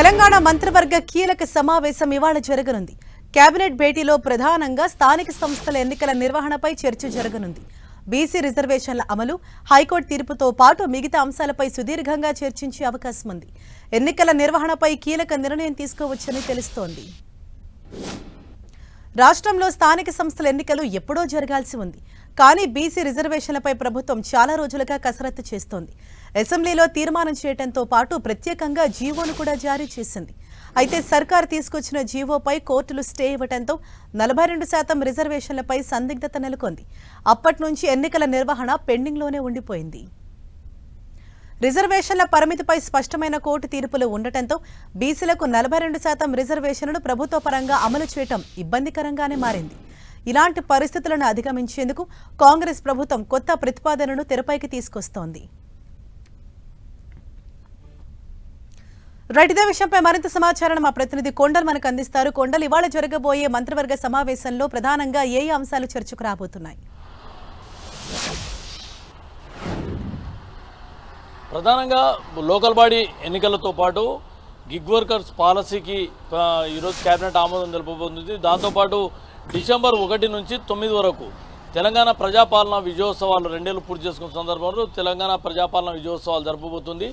తెలంగాణ మంత్రివర్గ కీలక సమావేశం ఇవాళ జరగనుంది. కేబినెట్ భేటీలో ప్రధానంగా స్థానిక సంస్థల ఎన్నికల నిర్వహణపై చర్చ జరగనుంది. బీసీ రిజర్వేషన్ల అమలు హైకోర్టు తీర్పుతో పాటు మిగతా అంశాలపై సుదీర్ఘంగా చర్చించే అవకాశం ఉంది ఎన్నికల నిర్వహణపై కీలక నిర్ణయం తీసుకోవచ్చని తెలుస్తోంది. రాష్ట్రంలో స్థానిక సంస్థల ఎన్నికలు ఎప్పుడో జరగాల్సి ఉంది. కానీ బీసీ రిజర్వేషన్లపై ప్రభుత్వం చాలా రోజులుగా కసరత్తు చేస్తోంది. అసెంబ్లీలో తీర్మానం చేయడంతో పాటు ప్రత్యేకంగా జీవోను కూడా జారీ చేసింది. అయితే సర్కార్ తీసుకొచ్చిన జీవోపై కోర్టులు స్టే ఇవ్వడంతో నలభై రెండు శాతం రిజర్వేషన్లపై సందిగ్ధత నెలకొంది. అప్పటి నుంచి ఎన్నికల నిర్వహణ పెండింగ్లోనే ఉండిపోయింది. రిజర్వేషన్ల పరిమితిపై స్పష్టమైన కోర్టు తీర్పులు ఉండటంతో బీసీలకు నలభై రెండు శాతం రిజర్వేషన్లను ప్రభుత్వ పరంగా అమలు చేయటం ఇబ్బందికరంగానే మారింది. ఇలాంటి పరిస్థితులను అధిగమించేందుకు కాంగ్రెస్ ప్రభుత్వం కొత్త ప్రతిపాదనను తెరపైకి తీసుకొస్తోంది. రైట్ ఇదే విషయంపై మరింత సమాచారాన్ని మా ప్రతినిధి కొండలు మనకు అందిస్తారు. కొండలు ఇవాళ జరగబోయే మంత్రివర్గ సమావేశంలో ప్రధానంగా ఏ అంశాలు చర్చకు రాబోతున్నాయి? ప్రధానంగా లోకల్ బాడీ ఎన్నికలతో పాటు గిగ్ వర్కర్స్ పాలసీకి ఈరోజు కేబినెట్ ఆమోదం తెలుపబోతుంది. దాంతోపాటు డిసెంబర్ ఒకటి నుంచి తొమ్మిది వరకు తెలంగాణ ప్రజాపాలన విజయోత్సవాలు రెండేళ్ళు పూర్తి చేసుకున్న సందర్భంలో తెలంగాణ ప్రజాపాలన విజయోత్సవాలు జరపబోతుంది.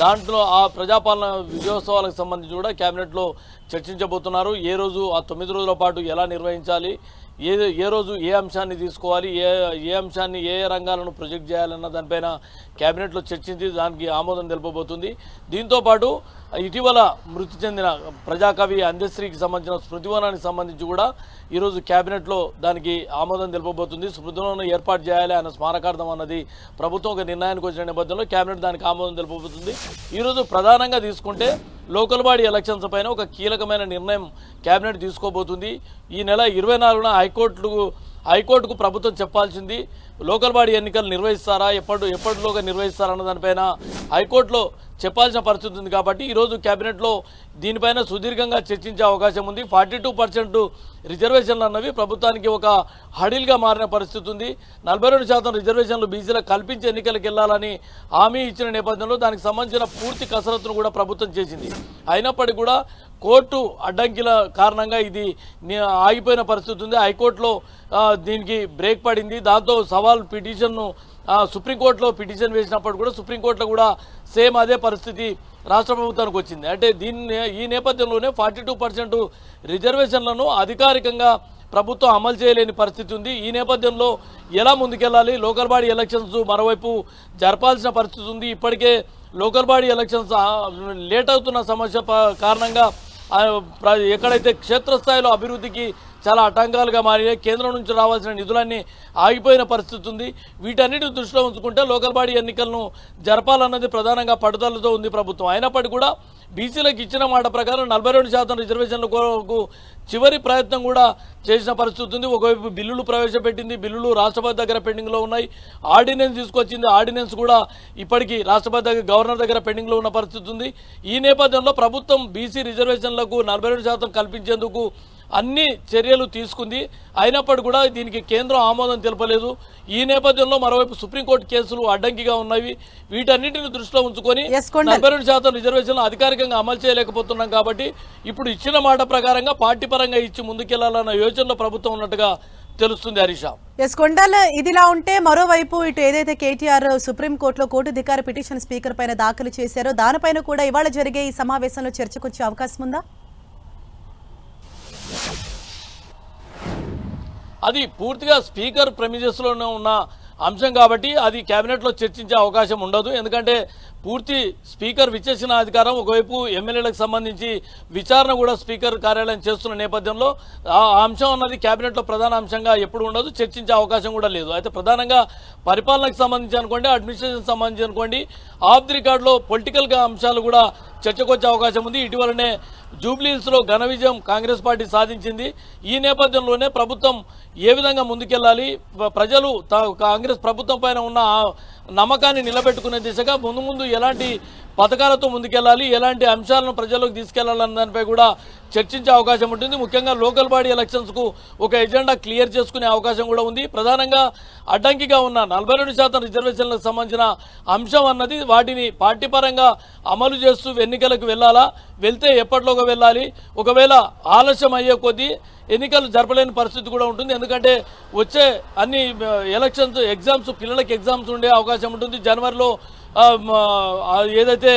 దాంట్లో ఆ ప్రజాపాలన విజయోత్సవాలకు సంబంధించి కూడా కేబినెట్లో చర్చించబోతున్నారు. ఏ రోజు ఆ తొమ్మిది రోజుల పాటు ఎలా నిర్వహించాలి ఏ ఏ రోజు ఏ అంశాన్ని తీసుకోవాలి ఏ ఏ అంశాన్ని ఏ ఏ రంగాలను ప్రొజెక్ట్ చేయాలన్న దానిపైన కేబినెట్లో చర్చించి దానికి ఆమోదం తెలుపబోతుంది. దీంతోపాటు ఇటీవల మృతి చెందిన ప్రజాకవి అందశ్రీకి సంబంధించిన స్మృతివనానికి సంబంధించి కూడా ఈరోజు కేబినెట్లో దానికి ఆమోదం తెలుపబోతుంది. స్మృతివనం ఏర్పాటు చేయాలి అన్న స్మారకార్థం అన్నది ప్రభుత్వం ఒక నిర్ణయానికి వచ్చిన నేపథ్యంలో కేబినెట్ దానికి ఆమోదం తెలుపబోతుంది. ఈరోజు ప్రధానంగా తీసుకుంటే లోకల్ బాడీ ఎలక్షన్స్ పైన ఒక కీలకమైన నిర్ణయం కేబినెట్ తీసుకోబోతుంది. ఈ నెల ఇరవై నాలుగున హైకోర్టు హైకోర్టుకు ప్రభుత్వం చెప్పాల్సింది లోకల్ బాడీ ఎన్నికలు నిర్వహిస్తారా ఎప్పటి ఎప్పటిలోగా నిర్వహిస్తారన్న దానిపైన హైకోర్టులో చెప్పాల్సిన పరిస్థితి ఉంది కాబట్టి ఈరోజు కేబినెట్లో దీనిపైన సుదీర్ఘంగా చర్చించే అవకాశం ఉంది. ఫార్టీ టూ పర్సెంట్ రిజర్వేషన్లు అన్నవి ప్రభుత్వానికి ఒక హడిల్గా మారిన పరిస్థితి ఉంది. నలభై రెండు శాతం రిజర్వేషన్లు బీసీలకు కల్పించి ఎన్నికలకు వెళ్ళాలని హామీ ఇచ్చిన నేపథ్యంలో దానికి సంబంధించిన పూర్తి కసరత్తును కూడా ప్రభుత్వం చేసింది. అయినప్పటికీ కూడా కోర్టు అడ్డంకిల కారణంగా ఇది ఆగిపోయిన పరిస్థితి ఉంది. హైకోర్టులో దీనికి బ్రేక్ పడింది. దాంతో సవాల్ పిటిషన్ను సుప్రీంకోర్టులో పిటిషన్ వేసినప్పుడు కూడా సుప్రీంకోర్టులో కూడా సేమ్ అదే పరిస్థితి రాష్ట్ర ప్రభుత్వానికి వచ్చింది. అంటే దీన్ని ఈ నేపథ్యంలోనే ఫార్టీ టూ పర్సెంట్ రిజర్వేషన్లను అధికారికంగా ప్రభుత్వం అమలు చేయలేని పరిస్థితి ఉంది. ఈ నేపథ్యంలో ఎలా ముందుకెళ్ళాలి? లోకల్ బాడీ ఎలక్షన్స్ మరోవైపు జరపాల్సిన పరిస్థితి ఉంది. ఇప్పటికే లోకల్ బాడీ ఎలక్షన్స్ లేట్ అవుతున్న సమస్య ప- కారణంగా ఎక్కడైతే క్షేత్రస్థాయిలో అభివృద్ధికి చాలా ఆటంకాలుగా మారినాయి. కేంద్రం నుంచి రావాల్సిన నిధులన్నీ ఆగిపోయిన పరిస్థితి ఉంది. వీటన్నిటిని దృష్టిలో ఉంచుకుంటే లోకల్ బాడీ ఎన్నికలను జరపాలన్నది ప్రధానంగా పట్టుదలతో ఉంది ప్రభుత్వం. అయినప్పటికీ కూడా బీసీలకు ఇచ్చిన మాట ప్రకారం నలభై రెండు శాతం రిజర్వేషన్ల కొరకు చివరి ప్రయత్నం కూడా చేసిన పరిస్థితి ఉంది. ఒకవైపు బిల్లులు ప్రవేశపెట్టింది బిల్లులు రాష్ట్రపతి దగ్గర పెండింగ్లో ఉన్నాయి. ఆర్డినెన్స్ తీసుకొచ్చింది ఆర్డినెన్స్ కూడా ఇప్పటికీ రాష్ట్రపతి దగ్గర గవర్నర్ దగ్గర పెండింగ్లో ఉన్న పరిస్థితి ఉంది. ఈ నేపథ్యంలో ప్రభుత్వం బీసీ రిజర్వేషన్లకు నలభై రెండు శాతం కల్పించేందుకు అన్ని చర్యలు తీసుకుంది. అయినప్పటికీ కూడా దీనికి కేంద్రం ఆమోదం తెలపలేదు. ఈ నేపథ్యంలో మరోవైపు సుప్రీంకోర్టు కేసులు అడ్డంకిగా ఉన్నవి. వీటన్నిటిని దృష్టిలో ఉంచుకొని. నలభై రెండు శాతం రిజర్వేషన్లు అధికారికంగా అమలు చేయలేకపోతున్నాం కాబట్టి ఇప్పుడు ఇచ్చిన మాట ప్రకారంగా పార్టీ పరంగా ఇచ్చి ముందుకెళ్ళాలన్న యోచనలో ప్రభుత్వం ఉన్నట్టుగా తెలుస్తుంది హరీష ఎస్ కొండల్ ఇదిలా ఉంటే మరోవైపు ఇటు ఏదైతే కేటీఆర్ సుప్రీంకోర్టులో కోర్టు ధికార పిటిషన్ స్పీకర్ పైన దాఖలు చేశారో దానిపైన కూడా ఇవాళ జరిగే ఈ సమావేశంలో చర్చకు వచ్చే అవకాశం ఉందా? అది పూర్తిగా స్పీకర్ ప్రెమిజెస్లోనే ఉన్న అంశం కాబట్టి అది కేబినెట్లో చర్చించే అవకాశం ఉండదు. ఎందుకంటే పూర్తి స్పీకర్ విచ్చేసిన అధికారం ఒకవైపు ఎమ్మెల్యేలకు సంబంధించి విచారణ కూడా స్పీకర్ కార్యాలయం చేస్తున్న నేపథ్యంలో ఆ అంశం అన్నది కేబినెట్లో ప్రధాన అంశంగా ఎప్పుడు ఉండదు చర్చించే అవకాశం కూడా లేదు. అయితే ప్రధానంగా పరిపాలనకు సంబంధించి అనుకోండి అడ్మినిస్ట్రేషన్ సంబంధించి అనుకోండి ఆఫ్ ది రికార్డులో పొలిటికల్గా అంశాలు కూడా చర్చకొచ్చే అవకాశం ఉంది. ఇటీవలనే జూబ్లీహిల్స్లో ఘన విజయం కాంగ్రెస్ పార్టీ సాధించింది. ఈ నేపథ్యంలోనే ప్రభుత్వం ఏ విధంగా ముందుకెళ్ళాలి? ప్రజలు తా- కాంగ్రెస్ ప్రభుత్వం పైన ఉన్న నమ్మకాన్ని నిలబెట్టుకునే దిశగా ముందు ముందు ఎలాంటి పథకాలతో ముందుకెళ్ళాలి ఎలాంటి అంశాలను ప్రజల్లోకి తీసుకెళ్ళాలన్న దానిపై కూడా చర్చించే అవకాశం ఉంటుంది. ముఖ్యంగా లోకల్ బాడీ ఎలక్షన్స్కు ఒక ఎజెండా క్లియర్ చేసుకునే అవకాశం కూడా ఉంది. ప్రధానంగా అడ్డంకిగా ఉన్న నలభై రెండు శాతం రిజర్వేషన్లకు సంబంధించిన అంశం అన్నది వాటిని పార్టీ పరంగా అమలు చేస్తూ ఎన్నికలకు వెళ్ళాలా వెళ్తే ఎప్పట్లోగా వెళ్ళాలి ఒకవేళ ఆలస్యం అయ్యే కొద్దీ ఎన్నికలు జరపలేని పరిస్థితి కూడా ఉంటుంది. ఎందుకంటే వచ్చే అన్ని ఎలక్షన్స్ ఎగ్జామ్స్ పిల్లలకి ఎగ్జామ్స్ ఉండే అవకాశం ఉంటుంది. జనవరిలో ఏదైతే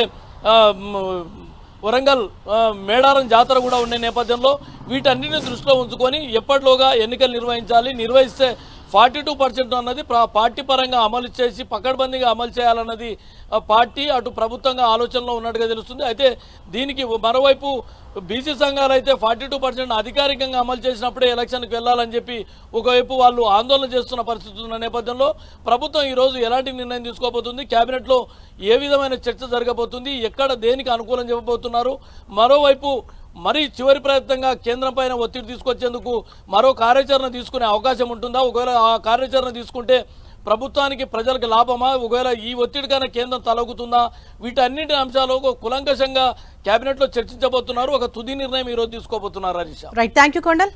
వరంగల్ మేడారం జాతర కూడా ఉండే నేపథ్యంలో వీటన్నిటిని దృష్టిలో ఉంచుకొని ఎప్పటిలోగా ఎన్నికలు నిర్వహించాలి నిర్వహిస్తే ఫార్టీ టూ పర్సెంట్ అన్నది పార్టీ పరంగా అమలు చేసి పకడ్బందీగా అమలు చేయాలన్నది పార్టీ అటు ప్రభుత్వంగా ఆలోచనలో ఉన్నట్టుగా తెలుస్తుంది. అయితే దీనికి మరోవైపు బీసీ సంఘాలు అయితే ఫార్టీ టూ పర్సెంట్ అధికారికంగా అమలు చేసినప్పుడే ఎలక్షన్కి వెళ్ళాలని చెప్పి ఒకవైపు వాళ్ళు ఆందోళన చేస్తున్న పరిస్థితి ఉన్న నేపథ్యంలో ప్రభుత్వం ఈరోజు ఎలాంటి నిర్ణయం తీసుకోబోతుంది? క్యాబినెట్లో ఏ విధమైన చర్చ జరగబోతుంది? ఎక్కడ దేనికి అనుకూలం చెప్పబోతున్నారు? మరోవైపు మరి చివరి ప్రయత్నంగా కేంద్రం పైన ఒత్తిడి తీసుకొచ్చేందుకు మరో కార్యాచరణ తీసుకునే అవకాశం ఉంటుందా? ఒకవేళ ఆ కార్యాచరణ తీసుకుంటే ప్రభుత్వానికి ప్రజలకు లాభమా? ఒకవేళ ఈ ఒత్తిడికైనా కేంద్రం తలగుతుందా వీటన్నిటి అంశాలు ఒక కులంకషంగా కేబినెట్లో చర్చించబోతున్నారు. ఒక తుది నిర్ణయం ఈరోజు తీసుకోబోతున్నారు Harish right thank you Kondal